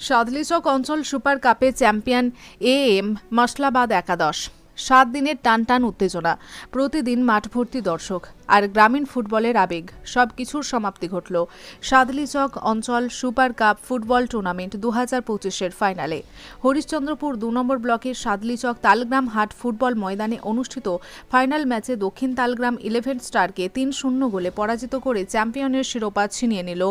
সাদলিচক অঞ্চল সুপার কাপে champion A M মশলাবাদ একাদশ। সাত দিনের টান টান উত্তেজনা। প্রতিদিন মাঠভর্তি দর্শক। আর গ্রামীণ ফুটবলের আবেগ সব কিছুর সমাপ্তি ঘটল সাদলিচক অঞ্চল সুপার কাপ ফুটবল টুর্নামেন্ট দু হাজার পঁচিশের ফাইনালে। হরিশ্চন্দ্রপুর দু নম্বর ব্লকের সাদলিচক তালগ্রাম হাট ফুটবল ময়দানে অনুষ্ঠিত ফাইনাল ম্যাচে দক্ষিণ তালগ্রাম ইলেভেন স্টারকে তিন শূন্য গোলে পরাজিত করে চ্যাম্পিয়নের শিরোপা ছিনিয়ে নিল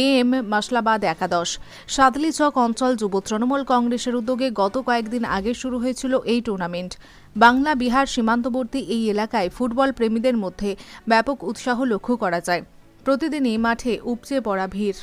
এ এম মাসলাবাদ একাদশ। সাদলিচক অঞ্চল যুব তৃণমূল কংগ্রেসের উদ্যোগে গত কয়েকদিন আগে শুরু হয়েছিল এই টুর্নামেন্ট। বাংলা বিহার সীমান্তবর্তী এই এলাকায় ফুটবল প্রেমীদের মধ্যে ব্যাপক উৎসাহ লক্ষ্য করা যায়। প্রতিদিনই মাঠে উপচে পড়া ভিড়।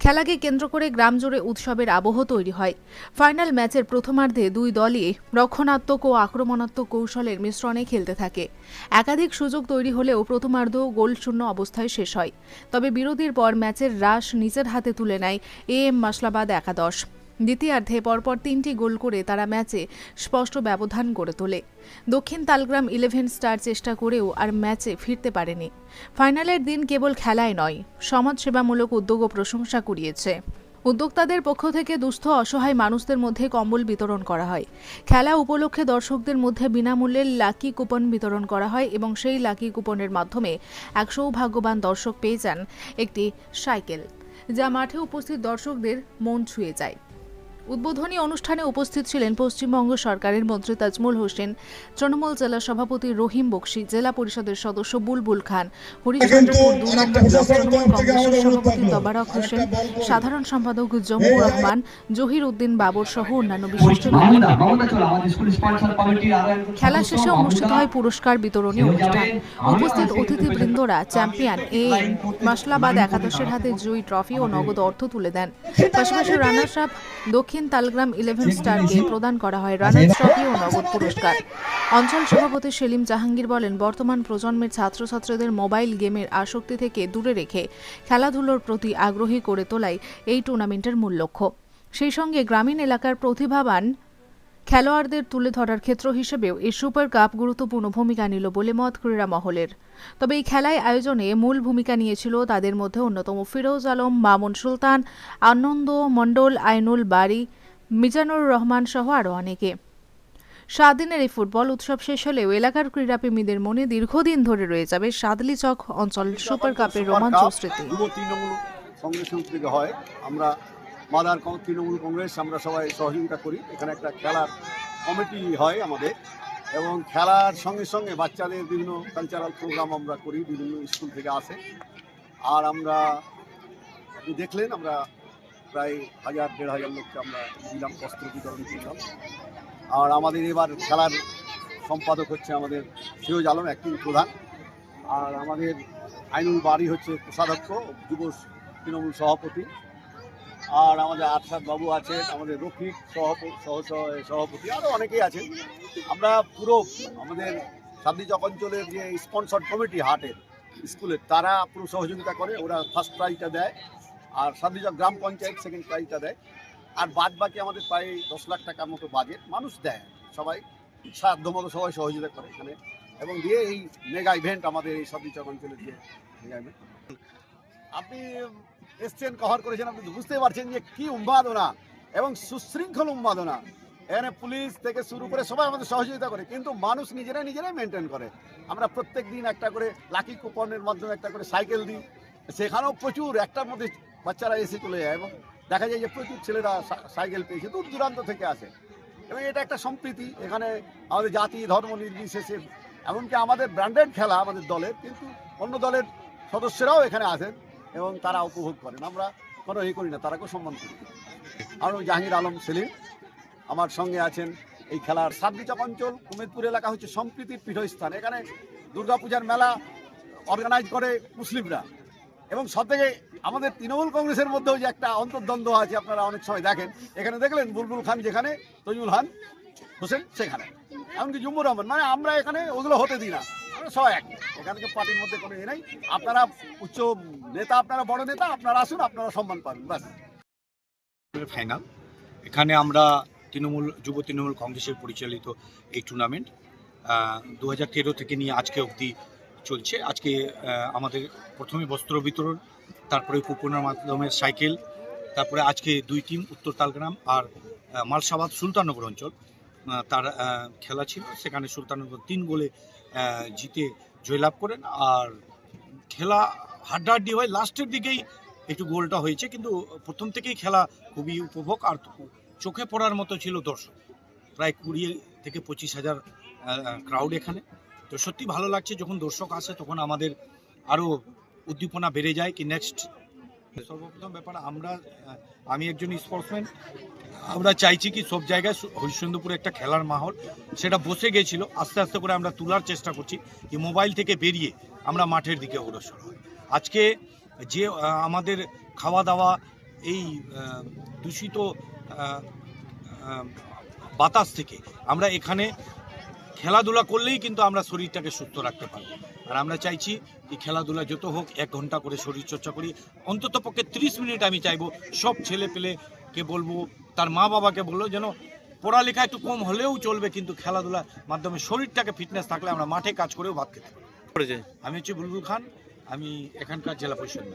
খেলাকে কেন্দ্র করে গ্রাম জুড়ে উৎসবের আবহ তৈরি হয়। ফাইনাল ম্যাচের প্রথমার্ধে দুই দলই রক্ষণাত্মক ও আক্রমণাত্মক কৌশলের মিশ্রণে খেলতে থাকে। একাধিক সুযোগ তৈরি হলেও প্রথমার্ধ গোলশূন্য অবস্থায় শেষ হয়। তবে বিরতির পর ম্যাচের রাশ নিজের হাতে তুলে নেয় এ এম মাসলাবাদ একাদশ। দ্বিতীয়ার্ধে পরপর তিনটি গোল করে তারা ম্যাচে স্পষ্ট ব্যবধান গড়ে তোলে। দক্ষিণ তালগ্রাম ইলেভেন স্টার চেষ্টা করেও আর ম্যাচে ফিরতে পারেনি। ফাইনালের দিন কেবল খেলায় নয়, সমাজসেবামূলক উদ্যোগও প্রশংসা কুড়িয়েছে। উদ্যোক্তাদের পক্ষ থেকে দুস্থ, অসহায় মানুষদের মধ্যে কম্বল বিতরণ করা হয়। খেলা উপলক্ষে দর্শকদের মধ্যে বিনামূল্যে লাকি কুপন বিতরণ করা হয় এবং সেই লাকি কুপনের মাধ্যমে এক সৌভাগ্যবান দর্শক পেয়ে যান একটি সাইকেল, যা মাঠে উপস্থিত দর্শকদের মন ছুঁয়ে যায়। উদ্বোধনী অনুষ্ঠানে উপস্থিত ছিলেন পশ্চিমবঙ্গ সরকারের মন্ত্রী তাজমুল হোসেন তৃণমূল জেলা সভাপতি রহিম বক্সি জেলা পরিষদের সদস্য বুলবুল খান হরিচন্দ্রপুর দু নম্বর ব্লক তৃণমূল কংগ্রেসের সভাপতি তবারক হোসেন সাধারণ সম্পাদক জম্মুর রহমান জহির উদ্দিন বাবর সহ অন্যান্য আর খেলা শেষে অনুষ্ঠিত হয় পুরস্কার বিতরণী অনুষ্ঠান। উপস্থিত অতিথিবৃন্দরা চ্যাম্পিয়ন এ মাসলাবাদ একাদশের হাতে জয়ী ট্রফি ও নগদ অর্থ তুলে দেন। পাশাপাশি রানার্স আপ দক্ষিণ তালগ্রাম ইলেভেন স্টারকে প্রদান করা হয় রানার্স ট্রফি ও নগদ পুরস্কার। অঞ্চল সভাপতি সেলিম জাহাঙ্গীর বলেন বর্তমান প্রজন্মের ছাত্রছাত্রীদের মোবাইল গেমের আসক্তি থেকে দূরে রেখে খেলাধুলোর প্রতি আগ্রহী করে তোলাই এই টুর্নামেন্টের মূল লক্ষ্য। সেই সঙ্গে গ্রামীণ এলাকার প্রতিভাবান খেলোয়াড়দের তুলে ধরার ক্ষেত্র হিসেবেও এই সুপার কাপ গুরুত্বপূর্ণ ভূমিকা নিল বলে মত ক্রীড়া মহলের। তবে এই খেলায় আয়োজনে মূল ভূমিকা নিয়েছিল তাদের মধ্যে অন্যতম ফিরোজ আলম মামুন সুলতান আনন্দ মণ্ডল আইনুল বাড়ি মিজানুর রহমান সহ আরও অনেকে। সাত দিনের এই ফুটবল উৎসব শেষ হলেও এলাকার ক্রীড়াপ্রেমীদের মনে দীর্ঘদিন ধরে রয়ে যাবে সাদলি চক অঞ্চল সুপার কাপের রোমাঞ্চ স্মৃতি। থেকে হয়। আমরা মাদার তৃণমূল কংগ্রেস, আমরা সবাই সহযোগিতা করি। এখানে একটা খেলার কমিটি হয় আমাদের। এবং খেলার সঙ্গে সঙ্গে বাচ্চাদের বিভিন্ন কালচারাল প্রোগ্রাম আমরা করি, বিভিন্ন স্কুল থেকে আসে। আর আমরা আপনি দেখলেন, আমরা প্রায় হাজার, দেড় হাজার লোককে আমরা দিলাম, বস্ত্র বিতরণ করলাম। আর আমাদের এবার খেলার সম্পাদক হচ্ছে আমাদের ফিরোজ আলম অ্যাক্টিং প্রধান। আর আমাদের আইনুল বাড়ি হচ্ছে কোষাধ্যক্ষ, যুব তৃণমূল সভাপতি। আর আমাদের আরশাদ বাবু আছেন, আমাদের রফিক সহ সভাপতি আরও অনেকেই আছেন। আমরা পুরো আমাদের সান্দিচক অঞ্চলের যে স্পন্সর কমিটি হাটের স্কুলের তারা পুরো সহযোগিতা করে, ওরা ফার্স্ট প্রাইজটা দেয়, আর সান্দিচক গ্রাম পঞ্চায়েত সেকেন্ড প্রাইজটা দেয়, আর বাদ বাকি আমাদের প্রায় দশ লাখ টাকার মতো বাজেট মানুষ দেয়, সবাই সাধ্যমতো সবাই সহযোগিতা করে এখানে। এবং দিয়ে এই মেগা ইভেন্ট আমাদের এই সান্দিচক অঞ্চলের যে মেগা ইভেন্ট আপনি এসছেন কভার করেছেন, আপনি তো বুঝতেই পারছেন যে কি উন্মাদনা এবং সুশৃঙ্খল উন্মাদনা। এখানে পুলিশ থেকে শুরু করে সবাই আমাদের সহযোগিতা করে, কিন্তু মানুষ নিজেরাই নিজেরাই মেনটেন করে। আমরা প্রত্যেক দিন একটা করে লাকি কুপনের মাধ্যমে একটা করে সাইকেল দিই। সেখানেও প্রচুর, একটার মধ্যে বাচ্চারা এসে চলে যায় এবং দেখা যায় যে প্রচুর ছেলেরা সাইকেল পেয়েছে দূর দূরান্ত থেকে আসে। এবং এটা একটা সম্প্রীতি। এখানে আমাদের জাতি, ধর্ম নির্বিশেষে, এমনকি আমাদের ব্র্যান্ডেড খেলা আমাদের দলের, কিন্তু অন্য দলের সদস্যরাও এখানে আসেন। এবং তারা উপভোগ করেন। আমরা কোনো ইয়ে করি না তারা তারাকেও সম্মান করি। আমি জাহাঙ্গীর আলম সেলিম আমার সঙ্গে আছেন এই খেলার সাতবিচক অঞ্চল, কুমেদপুর এলাকা হচ্ছে সম্প্রীতির পীঠস্থান। এখানে দুর্গাপূজার মেলা অর্গানাইজ করে মুসলিমরা। এবং সব থেকে আমাদের তৃণমূল কংগ্রেসের মধ্যেও যে একটা অন্তর্দ্বন্দ্ব আছে, আপনারা অনেক সময় দেখেন। এখানে দেখলেন বুলবুল খান যেখানে তজুল খান হোসেন সেখানে। এমনকি জুম্মুর রহমান। মানে আমরা এখানে ওগুলো হতে দিই না। সবাই এক। এখানে পার্টির মধ্যে কোনো ইয়ে নেই। আপনারা উচ্চ নেতা, আপনারা বড় নেতা, আপনারা আসুন, আপনারা সম্মান পাবেন ব্যাস। ফাইনাল। এখানে আমরা তৃণমূল, যুব তৃণমূল কংগ্রেসের পরিচালিত এই টুর্নামেন্ট দু হাজার তেরো থেকে নিয়ে আজকে অবধি চলছে। আজকে আমাদের প্রথমে বস্ত্র বিতরণ, তারপরে কুপনের মাধ্যমে সাইকেল, তারপরে আজকে দুই টিম উত্তর তালগ্রাম আর মালসাবাদ সুলতাননগর অঞ্চল। তার খেলা ছিল। সেখানে সুলতাননগর তিন গোলে জিতে জয়লাভ করেন। আর খেলা হাড্ডাহাড্ডি হয়, লাস্টের দিকেই একটু গোলটা হয়েছে। কিন্তু প্রথম থেকেই খেলা খুবই উপভোগ, আর চোখে পড়ার মতো ছিল দর্শক। প্রায় কুড়ি থেকে পঁচিশ হাজার ক্রাউড এখানে। তো সত্যি ভালো লাগছে, যখন দর্শক আসে, তখন আমাদের আরও উদ্দীপনা বেড়ে যায় কি নেক্সট সর্বপ্রথম ব্যাপার, আমরা আমি একজন স্পোর্টসম্যান আমরা চাইছি কি সব জায়গায় হরিশ্চন্দ্রপুরে একটা খেলার মাহল। সেটা বসে গিয়েছিল আস্তে আস্তে করে আমরা তোলার চেষ্টা করছি যে মোবাইল থেকে বেরিয়ে আমরা মাঠের দিকে অগ্রসর হই। আজকে যে আমাদের খাওয়া দাওয়া এই দূষিত বাতাস থেকে আমরা এখানে খেলাধুলা করলেই কিন্তু আমরা শরীরটাকে সুস্থ রাখতে পারব আর আমরা চাইছি যে খেলাধুলা যত হোক এক ঘণ্টা করে শরীর চর্চা করি। অন্তত পক্ষে ত্রিশ মিনিট আমি চাইব সব ছেলে পেলেকে বলব তার মা বাবাকে বলব যেন পড়ালেখা একটু কম হলেও চলবে কিন্তু খেলাধুলার মাধ্যমে শরীরটাকে ফিটনেস থাকলে আমরা মাঠে কাজ করেও ভাত খেতে পারি। আমি হচ্ছে বুলবুল খান আমি এখানকার জেলা পরিষদ।